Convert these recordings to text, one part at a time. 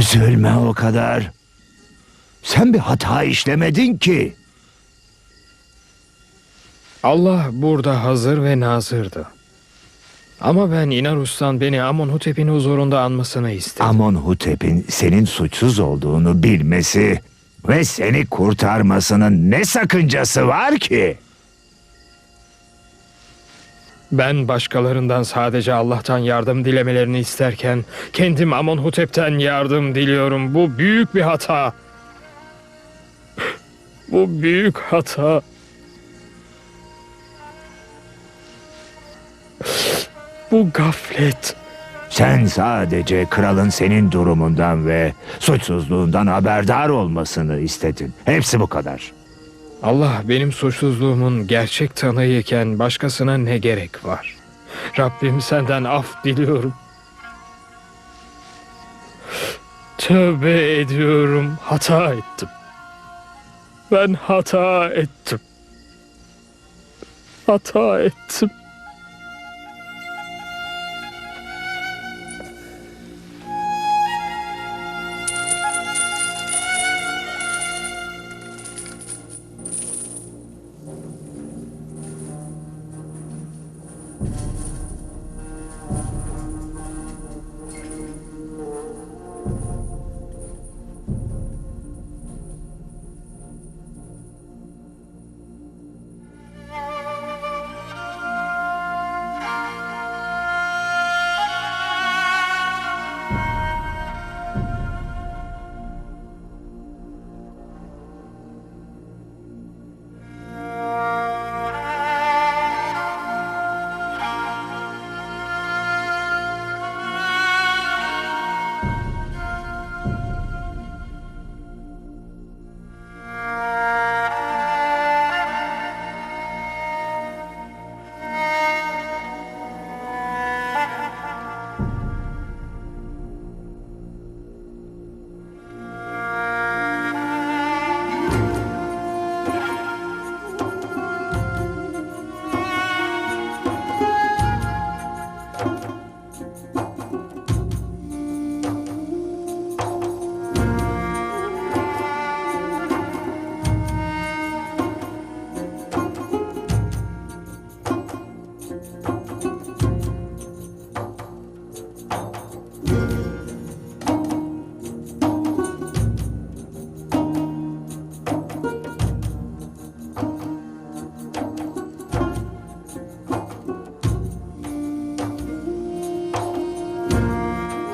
Üzülme o kadar. Sen bir hata işlemedin ki. Allah burada hazır ve nazırdı. Ama ben İnarus'tan beni Amonhotep'in huzurunda anmasını istedim. Amonhotep'in senin suçsuz olduğunu bilmesi ve seni kurtarmasının ne sakıncası var ki? Ben başkalarından sadece Allah'tan yardım dilemelerini isterken kendim Amonhotep'ten yardım diliyorum. Bu büyük bir hata. Bu büyük hata. Bu gaflet. Sen sadece kralın senin durumundan ve suçsuzluğundan haberdar olmasını istedin. Hepsi bu kadar. Allah benim suçsuzluğumun gerçek tanığıyken başkasına ne gerek var? Rabbim senden af diliyorum. Tövbe ediyorum. Hata ettim. Ben hata ettim. Hata ettim.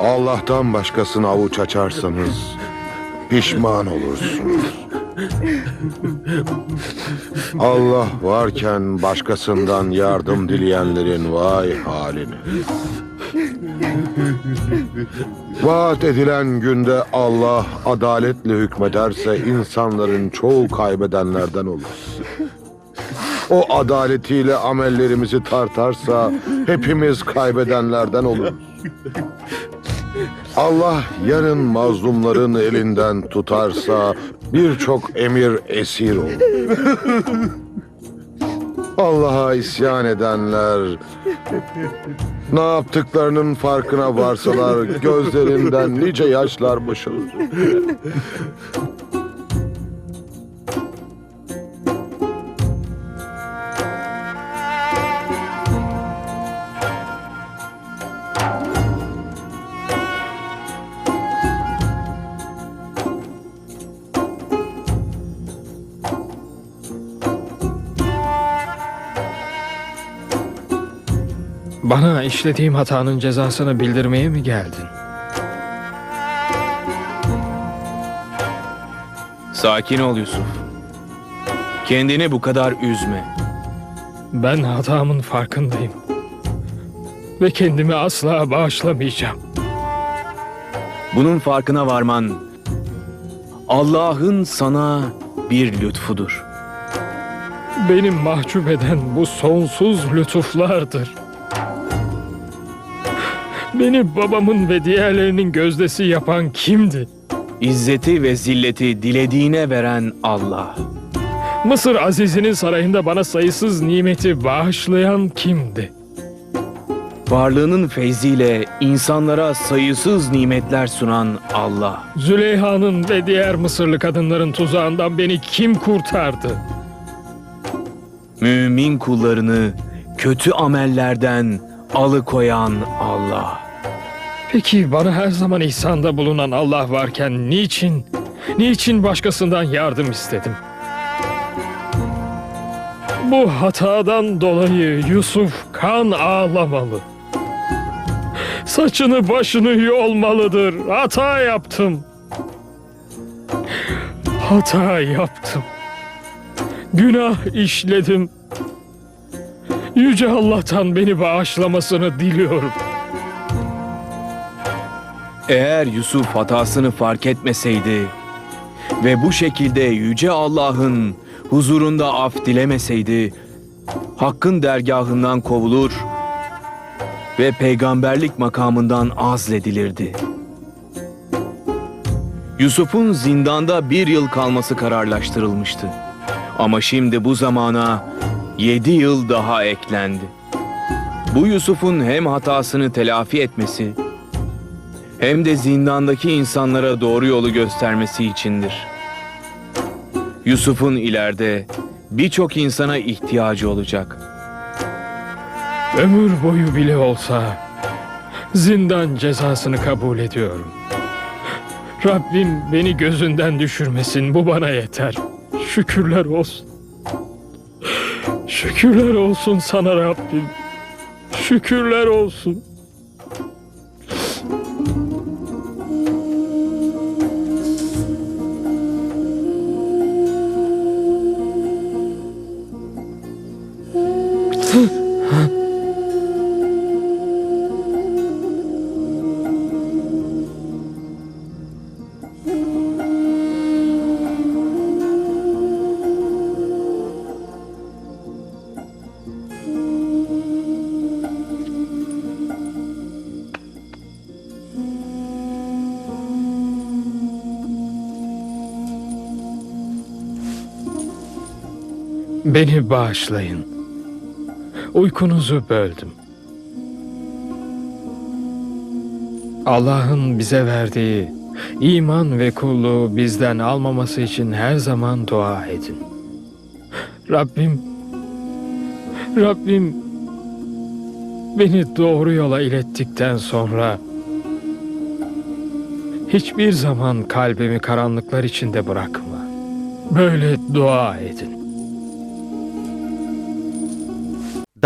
Allah'tan başkasına avuç açarsanız pişman olursunuz. Allah varken başkasından yardım dileyenlerin vay haline. Vaat edilen günde Allah adaletle hükmederse insanların çoğu kaybedenlerden olur. O adaletiyle amellerimizi tartarsa hepimiz kaybedenlerden oluruz. Allah yarın mazlumların elinden tutarsa birçok emir esir olur. Allah'a isyan edenler ne yaptıklarının farkına varsalar gözlerinden nice yaşlar boşalır. Bana işlediğim hatanın cezasını bildirmeye mi geldin? Sakin ol Yusuf. Kendini bu kadar üzme. Ben hatamın farkındayım. Ve kendimi asla bağışlamayacağım. Bunun farkına varman Allah'ın sana bir lütfudur. Beni mahcup eden bu sonsuz lütuflardır. Beni babamın ve diğerlerinin gözdesi yapan kimdi? İzzeti ve zilleti dilediğine veren Allah. Mısır Aziz'inin sarayında bana sayısız nimeti bağışlayan kimdi? Varlığının feyziyle insanlara sayısız nimetler sunan Allah. Züleyha'nın ve diğer Mısırlı kadınların tuzağından beni kim kurtardı? Mümin kullarını kötü amellerden alıkoyan Allah. Peki bana her zaman ihsanda bulunan Allah varken niçin, niçin başkasından yardım istedim? Bu hatadan dolayı Yusuf kan ağlamalı. Saçını başını yolmalıdır. Hata yaptım. Hata yaptım. Günah işledim. Yüce Allah'tan beni bağışlamasını diliyorum. Eğer Yusuf hatasını fark etmeseydi ve bu şekilde yüce Allah'ın huzurunda af dilemeseydi, Hakk'ın dergahından kovulur ve peygamberlik makamından azledilirdi. Yusuf'un zindanda bir yıl kalması kararlaştırılmıştı. Ama şimdi bu zamana yedi yıl daha eklendi. Bu Yusuf'un hem hatasını telafi etmesi, hem de zindandaki insanlara doğru yolu göstermesi içindir. Yusuf'un ileride birçok insana ihtiyacı olacak. Ömür boyu bile olsa zindan cezasını kabul ediyorum. Rabbim beni gözünden düşürmesin bu bana yeter. Şükürler olsun. Şükürler olsun sana Rabbim. Şükürler olsun. Beni bağışlayın. Uykunuzu böldüm. Allah'ın bize verdiği iman ve kulluğu bizden almaması için her zaman dua edin. Rabbim, Rabbim beni doğru yola ilettikten sonra hiçbir zaman kalbimi karanlıklar içinde bırakma. Böyle dua edin.